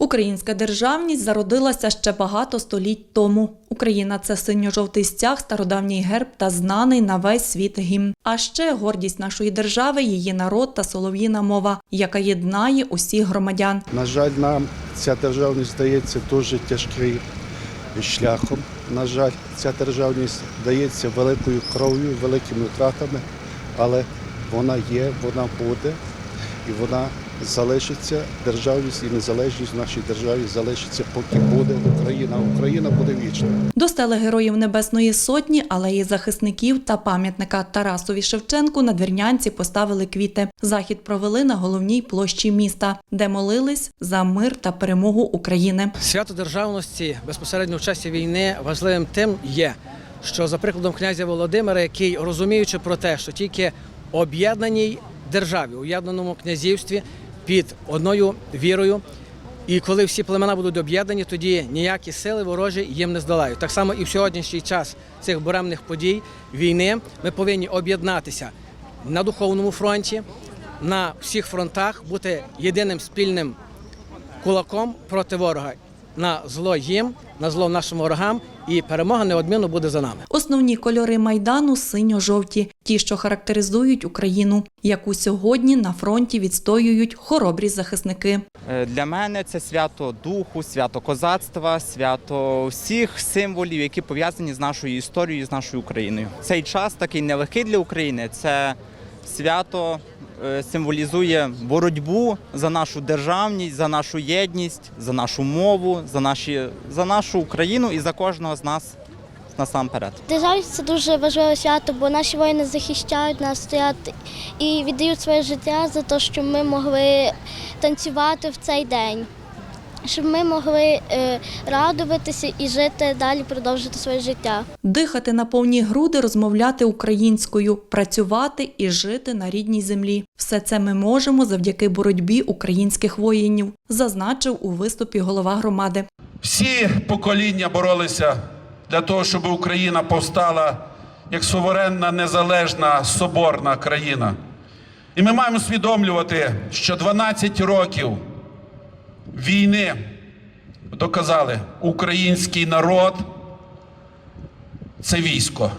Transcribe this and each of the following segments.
Українська державність зародилася ще багато століть тому. Україна це синьо-жовтий стяг, стародавній герб та знаний на весь світ гімн. А ще гордість нашої держави, її народ та солов'їна мова, яка єднає усіх громадян. На жаль, нам ця державність здається дуже тяжким шляхом. На жаль, ця державність дається великою кров'ю, великими втратами, але вона є, вона буде і вона залишиться. Державність і незалежність в нашій державі залишиться, поки буде Україна. Україна буде вічна. До стели Героїв Небесної Сотні, алеї захисників та пам'ятника Тарасові Шевченку на Двірнянці поставили квіти. Захід провели на головній площі міста, де молились за мир та перемогу України. Свято державності безпосередньо в часі війни важливим тим є, що за прикладом князя Володимира, який розуміючи про те, що тільки об'єднаній державі, об'єднаному князівстві під одною вірою. І коли всі племена будуть об'єднані, тоді ніякі сили ворожі їм не здолають. Так само і в сьогоднішній час цих буремних подій війни ми повинні об'єднатися на духовному фронті, на всіх фронтах, бути єдиним спільним кулаком проти ворога на зло їм, на зло нашим ворогам, і перемога неодмінно буде за нами. Основні кольори майдану синьо-жовті, ті, що характеризують Україну, яку сьогодні на фронті відстоюють хоробрі захисники. Е, Для мене це свято духу, свято козацтва, свято всіх символів, які пов'язані з нашою історією, з нашою Україною. Цей час такий нелегкий для України. Це свято символізує боротьбу за нашу державність, за нашу єдність, за нашу мову, за, наші, за нашу Україну і за кожного з нас насамперед. Державність це дуже важливе свято, бо наші воїни захищають нас, стоять і віддають своє життя за те, що ми могли танцювати в цей день, щоб ми могли е, радуватися і жити далі, продовжити своє життя. Дихати на повні груди, розмовляти українською, працювати і жити на рідній землі. Все це ми можемо завдяки боротьбі українських воїнів, зазначив у виступі голова громади. Всі покоління боролися для того, щоб Україна повстала як суверенна, незалежна, соборна країна. І ми маємо усвідомлювати, що 12 років війни доказали, український народ це військо.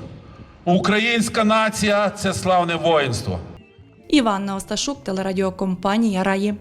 Українська нація це славне воїнство. Іванна Осташук, телерадіокомпанія Раї.